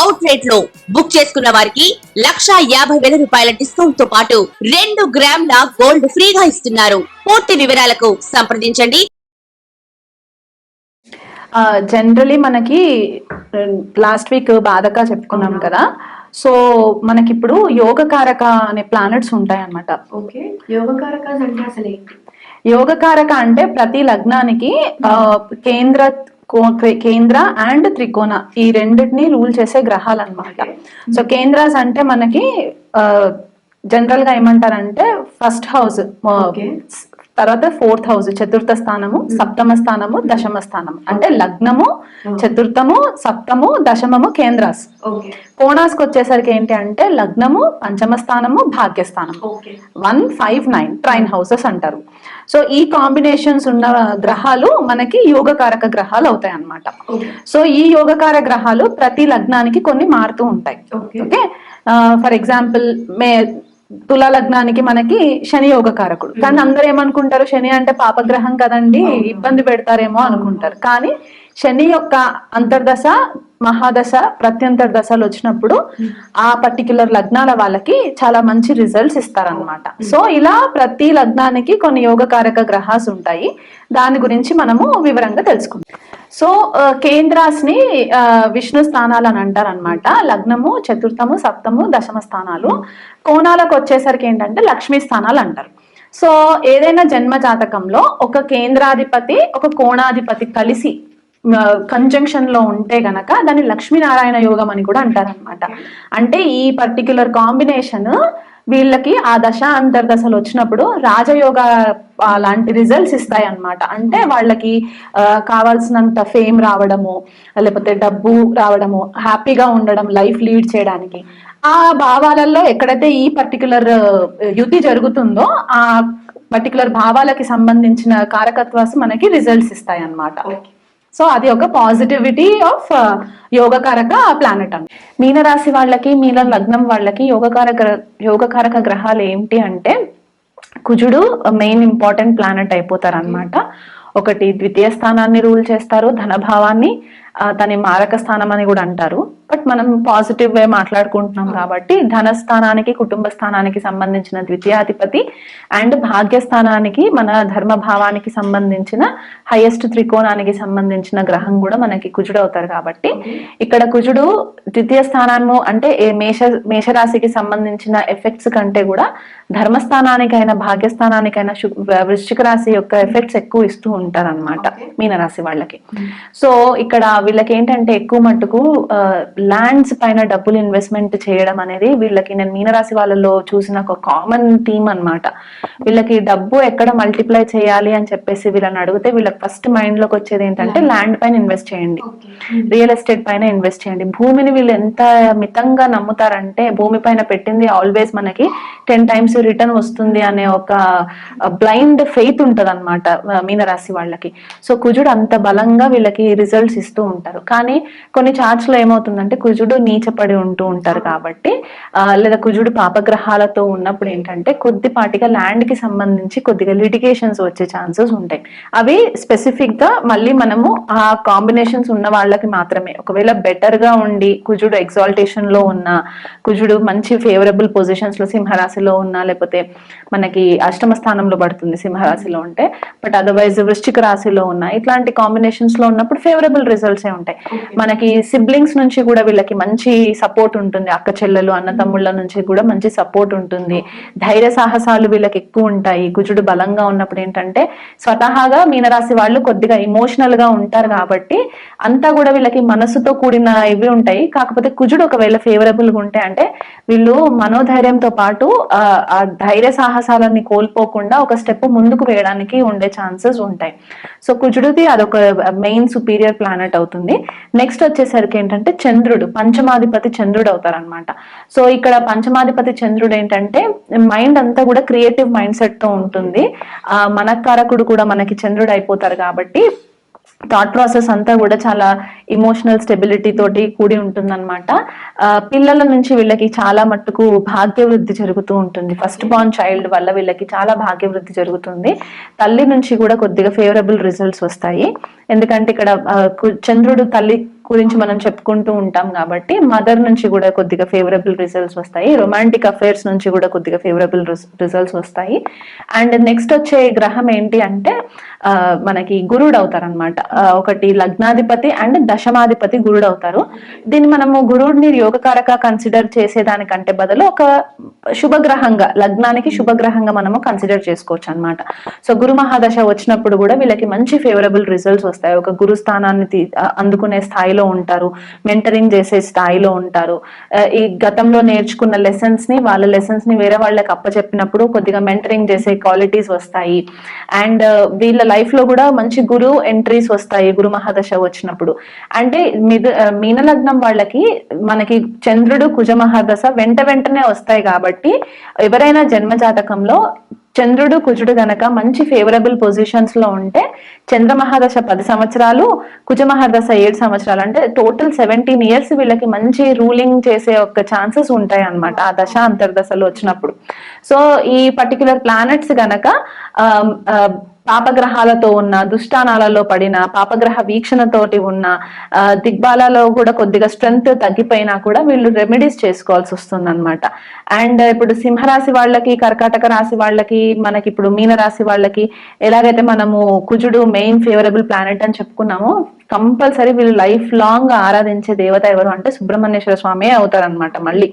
Out రేట్లో book చేసుకున్న వారికి లక్షా యాభై వేల రూపాయల డిస్కౌంట్తో పాటు రెండు గ్రాముల గోల్డ్ ఫ్రీగా ఇస్తున్నారు. పూర్తి వివరాలకు సంప్రదించండి. జనరలీ మనకి లాస్ట్ వీక్ బాధగా చెప్పుకున్నాం కదా. సో మనకి ఇప్పుడు యోగకారక అనే ప్లానెట్స్ ఉంటాయి అన్నమాట ఓకే యోగకారకాస్ అంటే అసలు ఏంటి? యోగకారక అంటే ప్రతి లగ్నానికి కేంద్ర కేంద్ర అండ్ త్రికోణ ఈ రెండింటిని రూల్ చేసే గ్రహాలు అన్నమాట సో కేంద్రాస్ అంటే మనకి జనరల్గా ఏమంటారంటే ఫస్ట్ హౌస్. తర్వాత ఫోర్త్ హౌస్ చతుర్థ స్థానము సప్తమ స్థానము దశమ స్థానము. అంటే లగ్నము చతుర్థము సప్తము దశమము కేంద్రాస్. కోణాస్కి వచ్చేసరికి ఏంటి అంటే లగ్నము పంచమ స్థానము భాగ్యస్థానము okay. One five nine trine houses అంటారు. సో ఈ కాంబినేషన్స్ ఉన్న గ్రహాలు మనకి యోగకారక గ్రహాలు అవుతాయి అన్నమాట. ఓకే. సో ఈ యోగకార గ్రహాలు ప్రతి లగ్నానికి కొన్ని మారుతూ ఉంటాయి. ఓకే. ఫర్ ఎగ్జాంపుల్ మే తులా లగ్నానికి మనకి శని యోగకారకుడు. కానీ అందరూ ఏమనుకుంటారు? శని అంటే పాపగ్రహం కదండి ఇబ్బంది పెడతారేమో అనుకుంటారు. కానీ శని యొక్క అంతర్దశ మహాదశ ప్రత్యంతర దశలు వచ్చినప్పుడు ఆ పర్టిక్యులర్ లగ్నాల వాళ్ళకి చాలా మంచి రిజల్ట్స్ ఇస్తారనమాట సో ఇలా ప్రతి లగ్నానికి కొన్ని యోగకారక గ్రహాస్ ఉంటాయి. దాని గురించి మనము వివరంగా తెలుసుకుందాం. సో ఆ, కేంద్రాస్ని ఆ, విష్ణు స్థానాలు అని అంటారు అనమాట లగ్నము చతుర్థము సప్తము దశమ స్థానాలు. కోణాలకు వచ్చేసరికి ఏంటంటే లక్ష్మీ స్థానాలు అంటారు. సో ఏదైనా జన్మ జాతకంలో ఒక కేంద్రాధిపతి ఒక కోణాధిపతి కలిసి కంజంక్షన్లో ఉంటే గనక దాన్ని లక్ష్మీనారాయణ యోగం అని కూడా అంటారనమాట అంటే ఈ పర్టిక్యులర్ కాంబినేషన్ వీళ్ళకి ఆ దశ అంతర్దశలు వచ్చినప్పుడు రాజయోగ ఆ, లాంటి రిజల్ట్స్ ఇస్తాయి అన్నమాట అంటే వాళ్ళకి కావాల్సినంత ఫేమ్ రావడము లేకపోతే డబ్బు రావడము హ్యాపీగా ఉండడం లైఫ్ లీడ్ చేయడానికి. ఆ భావాలలో ఎక్కడైతే ఈ పర్టికులర్ యుతి జరుగుతుందో ఆ పర్టికులర్ భావాలకి సంబంధించిన కారకత్వాస్ మనకి రిజల్ట్స్ ఇస్తాయి అన్నమాట ఓకే సో అది ఒక పాజిటివిటీ ఆఫ్ యోగకారక ప్లానెట్ అండి. మీనరాశి వాళ్ళకి మీన లగ్నం వాళ్ళకి యోగకారక యోగకారక గ్రహాలు ఏంటి అంటే కుజుడు మెయిన్ ఇంపార్టెంట్ ప్లానెట్ అయిపోతారనమాట ఒకటి ద్వితీయ స్థానాన్ని రూల్ చేస్తారు ధనభావాన్ని ఆ, దాని మారక స్థానం అని కూడా అంటారు. బట్ మనం పాజిటివ్ వే మాట్లాడుకుంటున్నాం కాబట్టి ధన స్థానానికి కుటుంబ స్థానానికి సంబంధించిన ద్వితీయాధిపతి అండ్ భాగ్యస్థానానికి మన ధర్మ భావానికి సంబంధించిన హైయెస్ట్ త్రికోణానికి సంబంధించిన గ్రహం కూడా మనకి కుజుడు అవుతారు కాబట్టి ఇక్కడ కుజుడు ద్వితీయ స్థానము అంటే ఏ మేష మేషరాశికి సంబంధించిన ఎఫెక్ట్స్ కంటే కూడా ధర్మస్థానానికైనా భాగ్యస్థానానికైనా వృశ్చిక రాశి యొక్క ఎఫెక్ట్స్ ఎక్కువ ఇస్తూ ఉంటారు అనమాట మీనరాశి వాళ్ళకి. సో ఇక్కడ వీళ్ళకి ఏంటంటే ఎక్కువ మట్టుకు ల్యాండ్స్ పైన డబ్బులు ఇన్వెస్ట్మెంట్ చేయడం అనేది వీళ్ళకి నేను మీనరాశి వాళ్ళలో చూసిన ఒక కామన్ థీమ్ అన్నమాట. వీళ్ళకి డబ్బు ఎక్కడ మల్టిప్లై చేయాలి అని చెప్పేసి వీళ్ళని అడిగితే వీళ్ళకి ఫస్ట్ మైండ్లోకి వచ్చేది ఏంటంటే ల్యాండ్ పైన ఇన్వెస్ట్ చేయండి. రియల్ ఎస్టేట్ పైన ఇన్వెస్ట్ చేయండి. భూమిని వీళ్ళు ఎంత మితంగా నమ్ముతారంటే భూమి పైన పెట్టింది ఆల్వేస్ మనకి టెన్ టైమ్స్ రిటర్న్ వస్తుంది అనే ఒక బ్లైండ్ ఫెయిత్ ఉంటది అనమాట మీనరాశి వాళ్ళకి. సో కుజుడు అంత బలంగా వీళ్ళకి రిజల్ట్స్ ఇస్తూ ఉంటారు. కానీ కొన్ని చార్ట్స్లో ఏమవుతుందంటే కుజుడు నీచపడి ఉంటూ ఉంటారు కాబట్టి ఆ, లేదా కుజుడు పాపగ్రహాలతో ఉన్నప్పుడు ఏంటంటే కొద్దిపాటిగా ల్యాండ్కి సంబంధించి కొద్దిగా లిటిగేషన్స్ వచ్చే ఛాన్సెస్ ఉంటాయి. అవి స్పెసిఫిక్గా మళ్ళీ మనము ఆ కాంబినేషన్స్ ఉన్న వాళ్ళకి మాత్రమే. ఒకవేళ బెటర్గా ఉండి కుజుడు ఎగ్జాల్టేషన్లో ఉన్న కుజుడు మంచి ఫేవరబుల్ పొజిషన్స్లో సింహరాశిలో ఉన్నా లేకపోతే మనకి అష్టమ స్థానంలో పడుతుంది సింహరాశిలో ఉంటే బట్ అదర్వైజ్ వృశ్చిక రాశిలో ఉన్న ఇట్లాంటి కాంబినేషన్స్లో ఉన్నప్పుడు ఫేవరబుల్ రిజల్ట్స్ ఏ ఉంటాయి. మనకి సిబ్లింగ్స్ నుంచి కూడా వీళ్ళకి మంచి సపోర్ట్ ఉంటుంది. అక్క చెల్లెలు అన్న తమ్ముళ్ళ నుంచి కూడా మంచి సపోర్ట్ ఉంటుంది. ధైర్య సాహసాలు వీళ్ళకి ఎక్కువ ఉంటాయి. కుజుడు బలంగా ఉన్నప్పుడు ఏంటంటే స్వతహాగా మీనరాశి వాళ్ళు కొద్దిగా ఇమోషనల్గా ఉంటారు కాబట్టి అంతా కూడా వీళ్ళకి మనసుతో కూడిన ఇవి ఉంటాయి. కాకపోతే కుజుడు ఒకవేళ ఫేవరబుల్గా ఉంటే అంటే వీళ్ళు మనోధైర్యంతో పాటు ఆ, ఆ ధైర్య సాహసాలన్నీ కోల్పోకుండా ఒక స్టెప్ ముందుకు వేయడానికి ఉండే ఛాన్సెస్ ఉంటాయి. సో కుజుడిది అదొక మెయిన్ సుపీరియర్ ప్లానెట్ అవుతుంది. నెక్స్ట్ వచ్చేసరికి ఏంటంటే చంద్రుడు. చంద్రుడు పంచమాధిపతి చంద్రుడు అవుతారనమాట సో ఇక్కడ పంచమాధిపతి చంద్రుడు ఏంటంటే మైండ్ అంతా కూడా క్రియేటివ్ మైండ్ సెట్తో ఉంటుంది. ఆ మనకారకుడు కూడా మనకి చంద్రుడు అయిపోతారు కాబట్టి థాట్ ప్రాసెస్ అంతా కూడా చాలా ఇమోషనల్ స్టెబిలిటీ తోటి కూడి ఉంటుందన్నమాట. పిల్లల నుంచి వీళ్ళకి చాలా మట్టుకు భాగ్యవృద్ధి జరుగుతూ ఉంటుంది. ఫస్ట్ బార్న్ చైల్డ్ వల్ల వీళ్ళకి చాలా భాగ్యవృద్ధి జరుగుతుంది. తల్లి నుంచి కూడా కొద్దిగా ఫేవరబుల్ రిజల్ట్స్ వస్తాయి. ఎందుకంటే ఇక్కడ చంద్రుడు తల్లి గురించి మనం చెప్పుకుంటూ ఉంటాం కాబట్టి మదర్ నుంచి కూడా కొద్దిగా ఫేవరబుల్ రిజల్ట్స్ వస్తాయి. రొమాంటిక్ అఫైర్స్ నుంచి కూడా కొద్దిగా ఫేవరబుల్ రిజల్ట్స్ వస్తాయి. అండ్ నెక్స్ట్ వచ్చే గ్రహం ఏంటి అంటే మనకి గురుడు అవుతారనమాట ఒకటి లగ్నాధిపతి అండ్ దశమాధిపతి గురుడు అవుతారు దీన్ని మనము గురుడిని యోగకారక కన్సిడర్ చేసేదానికంటే బదులు ఒక శుభగ్రహంగా లగ్నానికి శుభగ్రహంగా మనము కన్సిడర్ చేసుకోవచ్చు అనమాట సో గురు మహాదశ వచ్చినప్పుడు కూడా వీళ్ళకి మంచి ఫేవరబుల్ రిజల్ట్స్ వస్తాయి. ఒక గురు స్థానాన్ని అందుకునే స్థాయిలో ఉంటారు. మెంటరింగ్ చేసే స్థాయిలో ఉంటారు. ఈ గతంలో నేర్చుకున్న లెసన్స్ని వాళ్ళ లెసన్స్ని వేరే వాళ్ళకి అప్పచెప్పినప్పుడు కొద్దిగా మెంటరింగ్ చేసే క్వాలిటీస్ వస్తాయి. అండ్ వీళ్ళ లైఫ్లో కూడా మంచి గురు ఎంట్రీస్ వస్తాయి గురు మహాదశ వచ్చినప్పుడు. అంటే మిద మీనలగ్నం మీన లగ్నం వాళ్ళకి మనకి చంద్రుడు కుజ మహాదశ వెంట వెంటనే వస్తాయి కాబట్టి ఎవరైనా జన్మ జాతకంలో చంద్రుడు కుజుడు గనక మంచి ఫేవరబుల్ పొజిషన్స్లో ఉంటే చంద్ర మహాదశ పది సంవత్సరాలు కుజ మహాదశ ఏడు సంవత్సరాలు అంటే టోటల్ సెవెంటీన్ ఇయర్స్ వీళ్ళకి మంచి రూలింగ్ చేసే ఒక ఛాన్సెస్ ఉంటాయి అన్నమాట ఆ దశ అంతర్దశలు వచ్చినప్పుడు. సో ఈ పర్టికులర్ ప్లానెట్స్ గనక పాపగ్రహాలతో ఉన్న దుష్టానాలలో పడిన పాపగ్రహ వీక్షణతోటి ఉన్న దిగ్బాలలో కూడా కొద్దిగా స్ట్రెంగ్త్ తగ్గిపోయినా కూడా వీళ్ళు రెమెడీస్ చేసుకోవాల్సి వస్తుంది అనమాట అండ్ ఇప్పుడు సింహరాశి వాళ్ళకి కర్కాటక రాశి వాళ్ళకి మనకి ఇప్పుడు మీన రాశి వాళ్ళకి ఎలాగైతే మనము కుజుడు మెయిన్ ఫేవరబుల్ ప్లానెట్ అని చెప్పుకున్నామో కంపల్సరీ వీళ్ళు లైఫ్ లాంగ్ ఆరాధించే దేవత ఎవరు అంటే సుబ్రహ్మణ్యేశ్వర స్వామి అవుతారనమాట మళ్ళీ.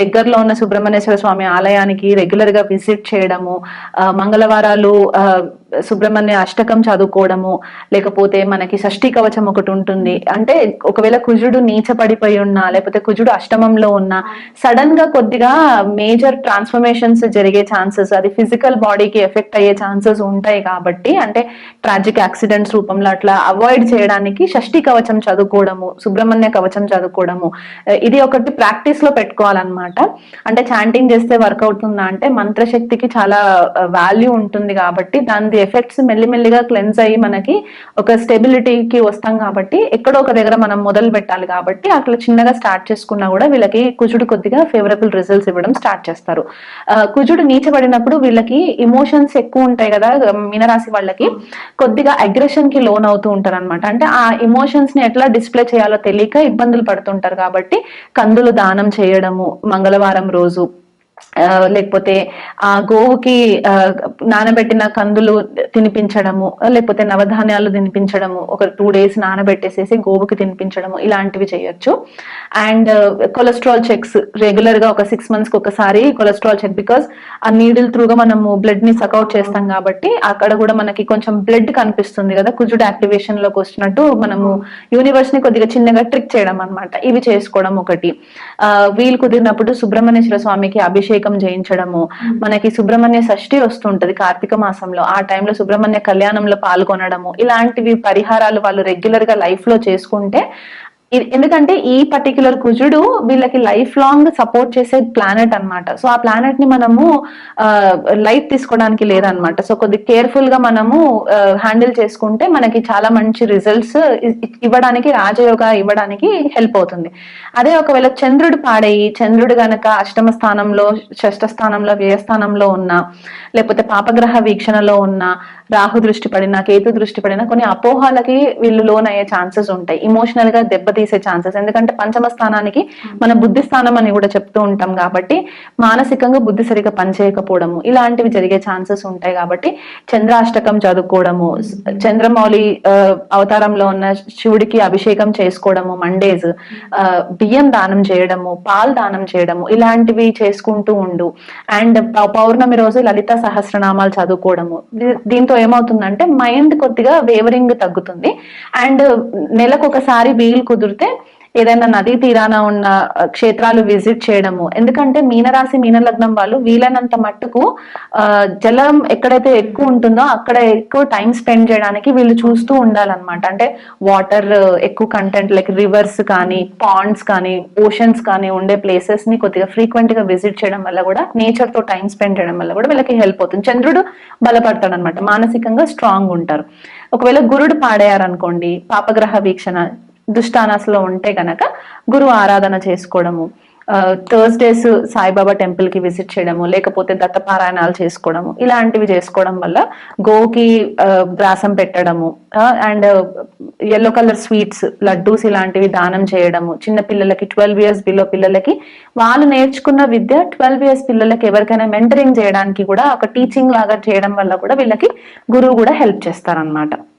దగ్గరలో ఉన్న సుబ్రహ్మణ్యేశ్వర స్వామి ఆలయానికి రెగ్యులర్గా విజిట్ చేయడము మంగళవారాలు సుబ్రహ్మణ్య అష్టకం చదువుకోవడము లేకపోతే మనకి షష్ఠీ కవచం ఒకటి ఉంటుంది. అంటే ఒకవేళ కుజుడు నీచ పడిపోయి ఉన్నా లేకపోతే కుజుడు అష్టమంలో ఉన్నా సడన్గా కొద్దిగా మేజర్ ట్రాన్స్ఫర్మేషన్స్ జరిగే ఛాన్సెస్ అది ఫిజికల్ బాడీకి ఎఫెక్ట్ అయ్యే ఛాన్సెస్ ఉంటాయి కాబట్టి అంటే ట్రాజిక్ యాక్సిడెంట్స్ రూపంలో అట్లా అవాయిడ్ చేయడానికి షష్ఠీ కవచం చదువుకోవడము సుబ్రహ్మణ్య కవచం చదువుకోవడము ఇది ఒకటి ప్రాక్టీస్లో పెట్టుకోవాలన్నమాట. అంటే చాంటింగ్ చేస్తే వర్క్ అవుతుందా అంటే మంత్రశక్తికి చాలా వాల్యూ ఉంటుంది కాబట్టి దాని ఎఫెక్ట్స్ మెల్లిమెల్లిగా క్లెన్స్ అయ్యి మనకి ఒక స్టెబిలిటీకి వస్తాం కాబట్టి ఎక్కడో ఒక దగ్గర మనం మొదలు పెట్టాలి కాబట్టి అట్లా చిన్నగా స్టార్ట్ చేసుకున్నా కూడా వీళ్ళకి కుజుడు కొద్దిగా ఫేవరబుల్ రిజల్ట్స్ ఇవ్వడం స్టార్ట్ చేస్తారు. కుజుడు నీచబడినప్పుడు వీళ్ళకి ఇమోషన్స్ ఎక్కువ ఉంటాయి కదా మీనరాశి వాళ్ళకి కొద్దిగా అగ్రెషన్కి లోన్ అవుతూ ఉంటారు అనమాట అంటే ఆ ఇమోషన్స్ని ఎట్లా డిస్ప్లే చేయాలో తెలియక ఇబ్బందులు పడుతుంటారు కాబట్టి కందులు దానం చేయడము మంగళవారం రోజు లేకపోతే ఆ గోవుకి నానబెట్టిన కందులు తినిపించడము లేకపోతే నవధాన్యాలు తినిపించడము ఒక టూ డేస్ నానబెట్టేసేసి గోవుకి తినిపించడము ఇలాంటివి చేయొచ్చు. అండ్ కొలెస్ట్రాల్ చెక్స్ రెగ్యులర్గా ఒక సిక్స్ మంత్స్కి ఒకసారి కొలెస్ట్రాల్ చెక్ బికాస్ ఆ నీడిల్ త్రూగా మనము బ్లడ్ని సకౌట్ చేస్తాం కాబట్టి అక్కడ కూడా మనకి కొంచెం బ్లడ్ కనిపిస్తుంది కదా కుజుడు యాక్టివేషన్లోకి వచ్చినట్టు మనము యూనివర్స్ని కొద్దిగా చిన్నగా ట్రిక్ చేయడం అనమాట ఇవి చేసుకోవడం ఒకటి. ఆ, వీలు కుదిరినప్పుడు సుబ్రహ్మణ్యేశ్వర స్వామికి అభిషేకం అభిషేకం చేయించడము. మనకి సుబ్రహ్మణ్య షష్ఠి వస్తుంటది కార్తీక మాసంలో. ఆ టైంలో సుబ్రహ్మణ్య కళ్యాణంలో పాల్గొనడము. ఇలాంటివి పరిహారాలు వాళ్ళు రెగ్యులర్గా లైఫ్లో చేసుకుంటే ఎందుకంటే ఈ పర్టిక్యులర్ కుజుడు వీళ్ళకి లైఫ్ లాంగ్ సపోర్ట్ చేసే ప్లానెట్ అన్నమాట. సో ఆ ప్లానెట్ని మనము లైట్ తీసుకోవడానికి లేదనమాట సో కొద్ది కేర్ఫుల్గా మనము హ్యాండిల్ చేసుకుంటే మనకి చాలా మంచి రిజల్ట్స్ ఇవ్వడానికి రాజయోగ ఇవ్వడానికి హెల్ప్ అవుతుంది. అదే ఒకవేళ చంద్రుడు పాడయి చంద్రుడు గనక అష్టమ స్థానంలో షష్ఠ స్థానంలో వ్యయస్థానంలో ఉన్న ఉన్నా లేకపోతే పాపగ్రహ వీక్షణలో ఉన్న రాహు దృష్టి పడినా కేతు దృష్టి పడినా కొన్ని అపోహాలకి వీళ్ళు లోన్ అయ్యే ఛాన్సెస్ ఉంటాయి. ఇమోషనల్గా దెబ్బ తీసే ఛాన్సెస్. ఎందుకంటే పంచమ స్థానానికి మన బుద్ధి స్థానం అని కూడా చెప్తూ ఉంటాం కాబట్టి మానసికంగా బుద్ధి సరిగా పనిచేయకపోవడము ఇలాంటివి జరిగే ఛాన్సెస్ ఉంటాయి కాబట్టి చంద్రాష్టకం చదువుకోవడము చంద్రమౌళి అవతారంలో ఉన్న శివుడికి అభిషేకం చేసుకోవడము మండేస్ బియ్యం దానం చేయడము పాలు దానం చేయడము ఇలాంటివి చేసుకుంటూ ఉండు. అండ్ పౌర్ణమి రోజు లలిత సహస్రనామాలు చదువుకోవడము. దీంతో ఏమవుతుందంటే మైండ్ కొద్దిగా వేవరింగ్ తగ్గుతుంది. అండ్ నెలకు ఒకసారి వీలు కుదిరితే ఏదైనా నదీ తీరాన ఉన్న క్షేత్రాలు విజిట్ చేయడము. ఎందుకంటే మీనరాశి మీన లగ్నం వాళ్ళు వీలైనంత మట్టుకు జలం ఎక్కడైతే ఎక్కువ ఉంటుందో అక్కడ ఎక్కువ టైం స్పెండ్ చేయడానికి వీళ్ళు చూస్తూ ఉండాలన్నమాట. అంటే వాటర్ ఎక్కువ కంటెంట్ లైక్ రివర్స్ కానీ పాండ్స్ కానీ ఓషన్స్ కానీ ఉండే ప్లేసెస్ని కొద్దిగా ఫ్రీక్వెంట్గా విజిట్ చేయడం వల్ల కూడా నేచర్తో టైం స్పెండ్ చేయడం వల్ల కూడా వీళ్ళకి హెల్ప్ అవుతుంది. చంద్రుడు బలపడతాడు అనమాట మానసికంగా స్ట్రాంగ్ ఉంటారు. ఒకవేళ గురుడు పాడేయారనుకోండి పాపగ్రహ వీక్షణ దుష్టానాస్లో ఉంటే గనక గురువు ఆరాధన చేసుకోవడము థర్స్డేస్ సాయిబాబా టెంపుల్కి విజిట్ చేయడము లేకపోతే దత్తపారాయణాలు చేసుకోవడము ఇలాంటివి చేసుకోవడం వల్ల గోకి గ్రాసం పెట్టడము and yellow colour sweets laddoos ఇలాంటివి దానం చేయడము చిన్న పిల్లలకి ట్వెల్వ్ ఇయర్స్ బిలో పిల్లలకి వాళ్ళు నేర్చుకున్న విద్య ట్వెల్వ్ ఇయర్స్ పిల్లలకి ఎవరికైనా మెంటరింగ్ చేయడానికి కూడా ఒక టీచింగ్ లాగా చేయడం వల్ల కూడా వీళ్ళకి గురువు కూడా హెల్ప్ చేస్తారనమాట